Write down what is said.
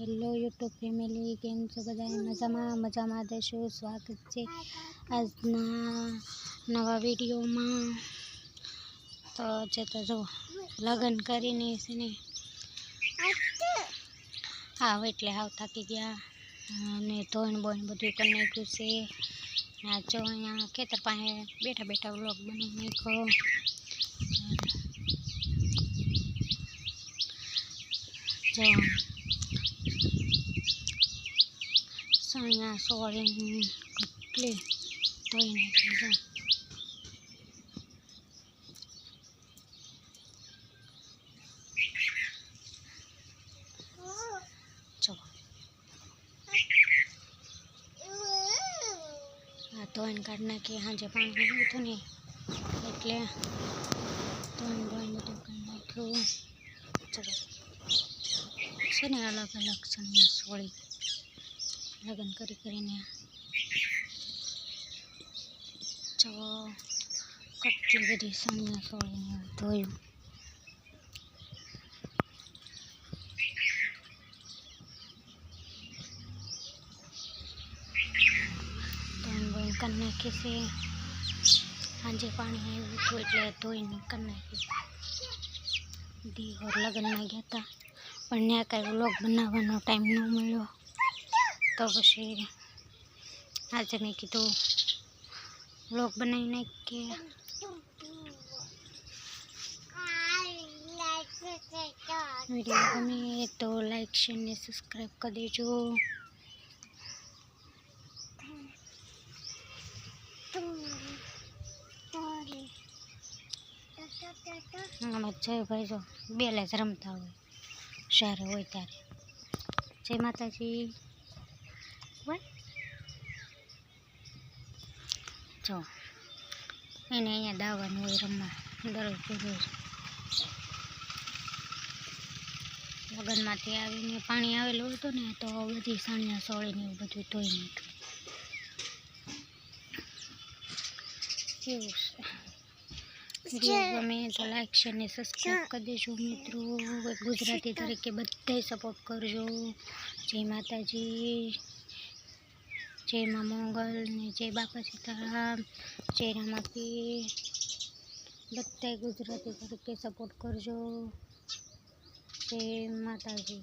Hello YouTube family, કેમ છો બધા મજામાં? મજામાં દેશો સ્વાગત છે આજના નવા વિડીયોમાં. તો છે તો જો, લગ્ન કરીને છે ને. હા એટલે હાવ થાકી ગયા. અને ધોઈને બોઈને બધું કરી નાખ્યું છે. જો અહીંયા ખેતર પાસે બેઠા બેઠા વ્લોગ બની નાખ્યો. જો સણિયા સોળીને કેટલી ધોઈ નાખી જો જો આ ધોઈને કાઢી નાખી સાંજે પાણી આવ્યું હતું ને એટલે ધોઈને ધોઈને બધું કરી નાખ્યું ચલો છે ને અલગ અલગ સણિયા સોળી લગ્ન કરી કરીને જો કેટલી બધી સણિયા સોળીને ધોયું ધોઈને બોઈને કરી નાખી છે સાંજે પાણી આવ્યું હતું એટલે ધોઈને કરી નાખ્યું દીવર લગ્નમાં ગયા હતા પણ ત્યાં કાંઈ વ્લોગ બનાવવાનો ટાઈમ ન મળ્યો તો પછી આજે મેં કીધું વ્લોગ બનાવી નાખીએ. વીડિયો ગમે તો લાઈક શેર ને સબસ્ક્રાઈબ કરી દેજો. આમાં જયભાઈ જો બેલે જ રમતા હોય સારું હોય ત્યારે. જય માતાજી. જો એને અહીંયા દાવાનું હોય રમવા દરરોજ દરરોજ. લગ્નમાંથી આવીને પાણી આવેલું હતું ને તો બધી સાણિયા સોળીને એવું બધું ધોઈ નાખ્યું. એવું છે. ગમે તો લાઈક શેર ને સબસ્ક્રાઈબ કરી દેજો મિત્રો. ગુજરાતી તરીકે બધાય સપોર્ટ કરજો. જય માતાજી. જય મા મોગલ ને જય બાપા સીતારામ જય રામાપી બધાય ગુજરાતી તરીકે સપોર્ટ કરજો. જય માતાજી.